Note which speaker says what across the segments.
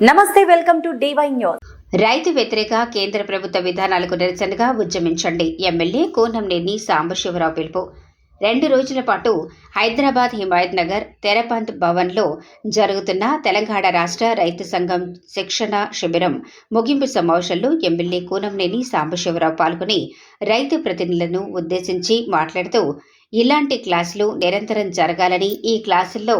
Speaker 1: నమస్తే welcome to DY news.
Speaker 2: రైతు వ్యతిరేక కేంద్ర ప్రభుత్వ విధానాలకు నిరసనగా ఉద్యమించండి. ఎమ్మెల్యే కోనంనేని సాంబశివరావు పిలుపు. రెండు రోజుల పాటు హైదరాబాద్ హిమాయత్ నగర్ తెరపంత్ భవన్లో జరుగుతున్న తెలంగాణ రాష్ట్ర రైతు సంఘం శిక్షణ శిబిరం ముగింపు సమావేశంలో ఎమ్మెల్యే కూనంనేని సాంబశివరావు పాల్గొని రైతు ప్రతినిధులను ఉద్దేశించి మాట్లాడుతూ ఇలాంటి క్లాసులు నిరంతరం జరగాలని ఈ క్లాసుల్లో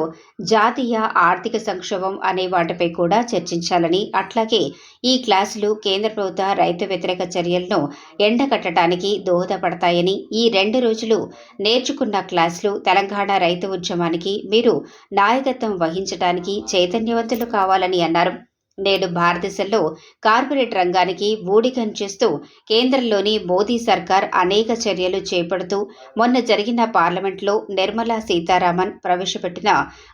Speaker 2: జాతీయ ఆర్థిక సంక్షోభం అనే వాటిపై కూడా చర్చించాలని అట్లాగే ఈ క్లాసులు కేంద్ర ప్రభుత్వ రైతు వ్యతిరేక చర్యలను ఎండగట్టడానికి దోహదపడతాయని ఈ రెండు రోజులు నేర్చుకున్న క్లాసులు తెలంగాణ రైతు ఉద్యమానికి మీరు నాయకత్వం వహించడానికి చైతన్యవంతులు కావాలని అన్నారు. నేడు భారతదేశంలో కార్పొరేట్ రంగానికి ఊడిగం చేస్తూ కేంద్రంలోని మోదీ సర్కార్ అనేక చర్యలు చేపడుతూ మొన్న జరిగిన పార్లమెంట్లో నిర్మలా సీతారామన్ ప్రవేశపెట్టిన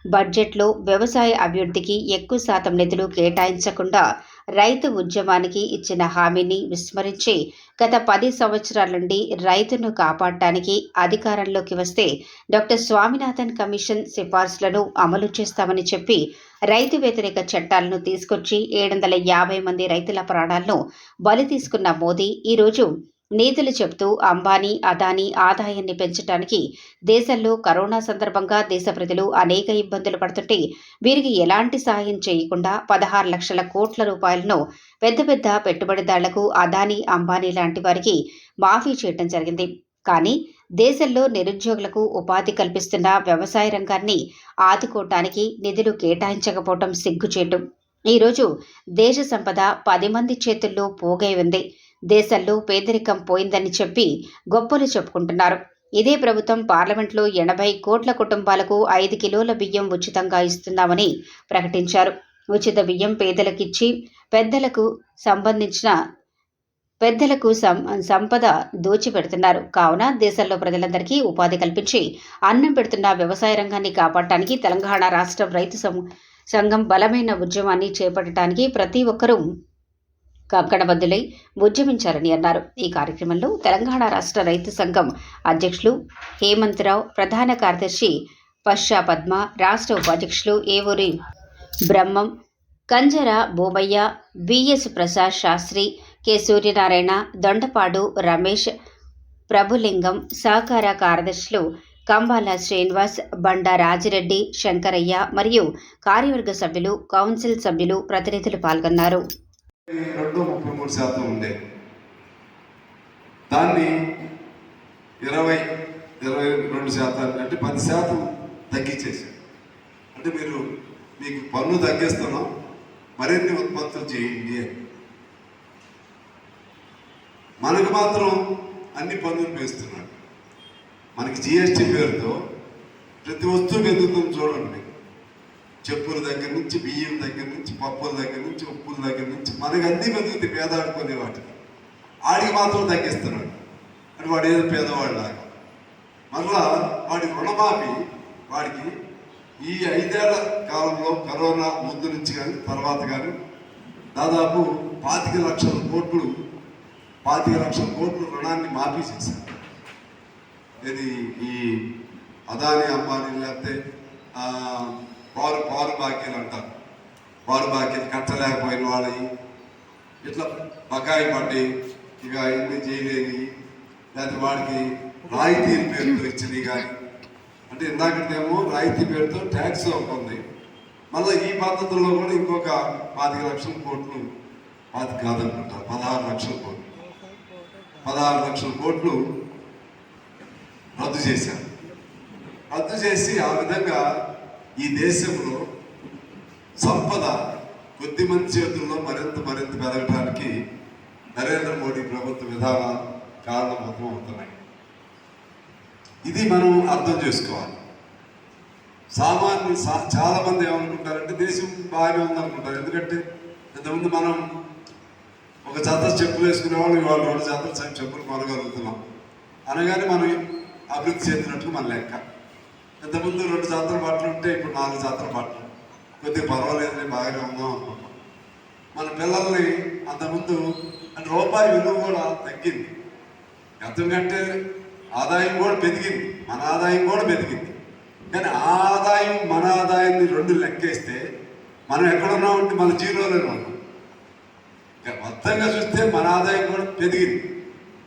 Speaker 2: బడ్జెట్లో వ్యవసాయ అభివృద్ధికి ఎక్కువ శాతం నిధులు కేటాయించకుండా రైతు ఉద్యమానికి ఇచ్చిన హామీని విస్మరించి గత పది సంవత్సరాల నుండి రైతును కాపాడటానికి అధికారంలోకి వస్తే డాక్టర్ స్వామినాథన్ కమిషన్ సిఫార్సులను అమలు చేస్తామని చెప్పి రైతు వ్యతిరేక చట్టాలను తీసుకొచ్చి ఏడు వందల యాభై మంది రైతుల ప్రాణాలను బలి తీసుకున్న మోదీ ఈరోజు నీతులు చెబుతూ అంబానీ అదానీ ఆదాయాన్ని పెంచడానికి దేశంలో కరోనా సందర్భంగా దేశ ప్రజలు అనేక ఇబ్బందులు పడుతుంటే వీరికి ఎలాంటి సహాయం చేయకుండా పదహారు లక్షల కోట్ల రూపాయలను పెద్ద పెద్ద పెట్టుబడిదారులకు అదానీ అంబానీ లాంటి వారికి మాఫీ చేయడం జరిగింది. కానీ దేశంలో నిరుద్యోగులకు ఉపాధి కల్పిస్తున్న వ్యవసాయ రంగాన్ని ఆదుకోవటానికి నిధులు కేటాయించకపోవటం సిగ్గుచేటు. ఈరోజు దేశ సంపద పది మంది చేతుల్లో పోగై ఉంది. దేశంలో పేదరికం పోయిందని చెప్పి గొప్పలు చెప్పుకుంటున్నారు. ఇదే ప్రభుత్వం పార్లమెంట్లో ఎనభై కోట్ల కుటుంబాలకు ఐదు కిలోల బియ్యం ఉచితంగా ఇస్తున్నామని ప్రకటించారు. ఉచిత బియ్యం పేదలకిచ్చి పెద్దలకు సంబంధించిన పెద్దలకు సం సంపద దోచిపెడుతున్నారు. కావున దేశంలో ప్రజలందరికీ ఉపాధి కల్పించి అన్నం పెడుతున్న వ్యవసాయ రంగాన్ని కాపాడటానికి తెలంగాణ రాష్ట్ర రైతు సం- సంఘం బలమైన ఉద్యమాన్ని చేపట్టడానికి ప్రతి ఒక్కరూ కంకణబద్దులై ఉద్యమించారని అన్నారు. ఈ కార్యక్రమంలో తెలంగాణ రాష్ట్ర రైతు సంఘం అధ్యక్షులు హేమంతరావు ప్రధాన కార్యదర్శి పశ్చా పద్మ రాష్ట్ర ఉపాధ్యక్షులు ఏవూరి బ్రహ్మం కంజర బోబయ్య బిఎస్ ప్రసాద్ శాస్త్రి కె సూర్యనారాయణ దొండపాడు రమేష్ ప్రభులింగం సహకార కార్యదర్శులు కంబాల శ్రీనివాస్ బండా రాజిరెడ్డి శంకరయ్య మరియు కార్యవర్గ సభ్యులు కౌన్సిల్ సభ్యులు ప్రతినిధులు పాల్గొన్నారు.
Speaker 3: రెండు ముప్పై మూడు శాతం ఉండే. దాన్ని ఇరవై ఇరవై రెండు శాతాన్ని అంటే పది శాతం తగ్గించేసారు అంటే మీరు మీకు పన్ను తగ్గిస్తున్నాం మరిన్ని ఉత్పత్తులు చేయండి అని. మనకు మాత్రం అన్ని పన్నులు వేస్తున్నాడు మనకి జిఎస్టీ పేరుతో ప్రతి వస్తువు ఎదుగుతుంది చూడండి. చెప్పుల దగ్గర నుంచి బియ్యం దగ్గర నుంచి పప్పుల దగ్గర నుంచి ఉప్పుల దగ్గర నుంచి మనకి అన్ని బతుకుతాయి పేదాడుకునే వాటికి. ఆడికి మాత్రం తగ్గిస్తున్నాడు. అని వాడు ఏదో పేదవాడు లాగా మరలా వాడి రుణమాఫీ వాడికి ఈ ఐదేళ్ళ కాలంలో కరోనా ముందు నుంచి కానీ తర్వాత కానీ దాదాపు పాతిక లక్షల కోట్లు పాతిక లక్షల కోట్లు రుణాన్ని మాఫీ చేశారు ఇది ఈ అదాని అంబానీ లేకపోతే పారు పారు బాకీలు అంటారు. పారు బాకీలు కట్టలేకపోయిన వాళ్ళవి ఇట్లా బకాయి పడ్డి ఇక ఇన్ని చేయలేని లేకపోతే వాడికి రాయితీ పేరుతో ఇచ్చినవి కానీ అంటే ఇందాకటేమో రాయితీ పేరుతో ట్యాక్స్ ఒకటి మళ్ళీ ఈ పద్ధతుల్లో కూడా ఇంకొక పాతిక లక్షల కోట్లు పాతి కాదనుకుంటా. పదహారు లక్షల కోట్లు. పదహారు లక్షల కోట్లు రద్దు చేశారు. రద్దు చేసి ఆ విధంగా ఈ దేశంలో సంపద కొద్ది మంది చేతుల్లో మరింత మరింత పెరగడానికి నరేంద్ర మోడీ ప్రభుత్వ విధానాలు కారణమవుతూ అవుతున్నాయి ఇది మనం అర్థం చేసుకోవాలి. సామాన్య సా- చాలా మంది ఏమనుకుంటారంటే దేశం బాగానే ఉందనుకుంటారు. ఎందుకంటే ఇంతకుముందు మనం ఒక జత చెప్పులు వేసుకునే వాళ్ళు ఇవాళ రెండు జతలు చెప్పులు కొనగలుగుతున్నాం. అనగానే మనం అభివృద్ధి చెందినట్లు మన లెక్క. ఇంతకుముందు రెండు జాతర పాటలు ఉంటే ఇప్పుడు నాలుగు జాతర పాటలు. కొద్దిగా పర్వాలేదు బాగానే ఉందాం అనుకుంటాం. మన పిల్లల్ని అంతకుముందు అంటే రూపాయి విలువ కూడా తగ్గింది. గతం కంటే ఆదాయం కూడా పెరిగింది మన ఆదాయం కూడా పెరిగింది. కానీ ఆ ఆదాయం మన ఆదాయాన్ని రెండు లెక్కేస్తే మనం ఎక్కడున్నా ఉంటే మన జీరోలోనే ఉన్నాం. మొత్తంగా చూస్తే మన ఆదాయం కూడా పెరిగింది.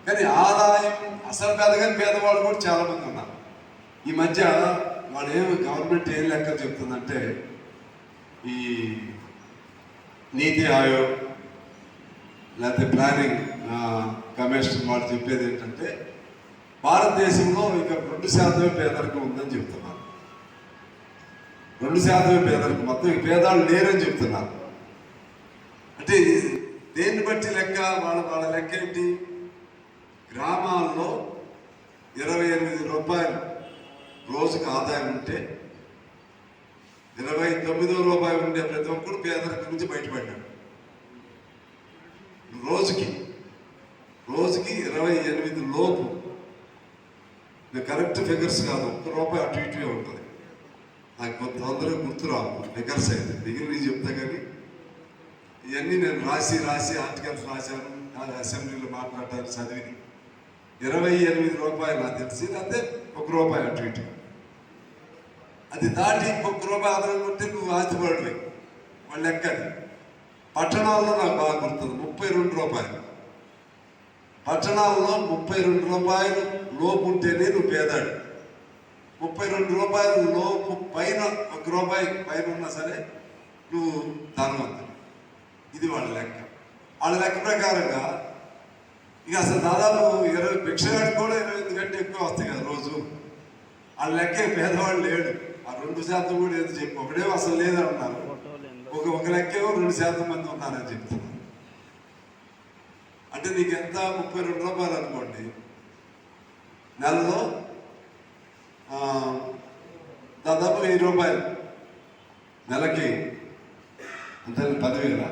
Speaker 3: కానీ ఆదాయం అసలు పెద్దగా పేదవాళ్ళు కూడా చాలామంది ఉన్నారు. ఈ మధ్య వాళ్ళు ఏమి గవర్నమెంట్ ఏం లెక్క చెప్తుందంటే ఈ నీతి ఆయోగ్ లేకపోతే ప్లానింగ్ కమిషన్ వాళ్ళు చెప్పేది ఏంటంటే భారతదేశంలో ఇక రెండు శాతమే పేదరికం ఉందని చెప్తున్నారు. రెండు శాతమే పేదరికం. మొత్తం ఈ పేదాలు లేరని చెప్తున్నారు. అంటే దేన్ని బట్టి లెక్క? వాళ్ళ వాళ్ళ లెక్క ఏంటి? గ్రామాల్లో ఇరవై ఎనిమిది రూపాయలు రోజుకు ఆదాయం ఉంటే ఇరవై తొమ్మిదో రూపాయి ఉండే ప్రతి ఒక్కరు పేదరికం నుంచి బయటపడ్డాడు. రోజుకి రోజుకి ఇరవై ఎనిమిది లోపు కరెక్ట్ ఫిగర్స్ కాదు ఒక్క రూపాయి అటు ఇటువే ఉంటుంది. నాకు కొంత తొందరగా గుర్తు రావు ఫిగర్స్ అయితే. మిగిలిన చెప్తా కానీ ఇవన్నీ నేను రాసి రాసి ఆర్టికల్స్ రాశాను అసెంబ్లీలో మాట్లాడటానికి చదివి ఇరవై ఎనిమిది రూపాయలు నాకు తెలిసి అదే ఒక రూపాయి అటు ఇటు అది దాటి ఒక్క రూపాయి ఆదాయం ఉంటే నువ్వు ఆస్తిపడలే వాళ్ళు లెక్క పట్టణాల్లో నాకు బాగా గుర్తుంది ముప్పై రెండు రూపాయలు. పట్టణాల్లో ముప్పై రెండు రూపాయలు లోపు ఉంటేనే నువ్వు పేదాడు ముప్పై రెండు రూపాయలు లోపు పైన ఒక రూపాయి పైన ఉన్నా సరే నువ్వు ధనవంతుడు ఇది వాళ్ళ లెక్క. వాళ్ళ లెక్క ప్రకారంగా ఇక అసలు దాదాపు ఇరవై భిక్షగాడికి కూడా ఇరవై ఐదు గంటలు ఎక్కువ వస్తాయి కదా రోజు. ఆ లెక్కే పేదవాళ్ళు లేడు. ఆ రెండు శాతం కూడా ఏదో చెప్పి. ఒకడే అసలు లేదన్నారు ఒక ఒక లెక్కేమో రెండు శాతం మంది ఉన్నారని చెప్తున్నారు. అంటే నీకు ఎంత? ముప్పై రెండు రూపాయలు అనుకోండి. నెలలో దాదాపు వెయ్యి రూపాయలు నెలకి. అంతే పదివేల?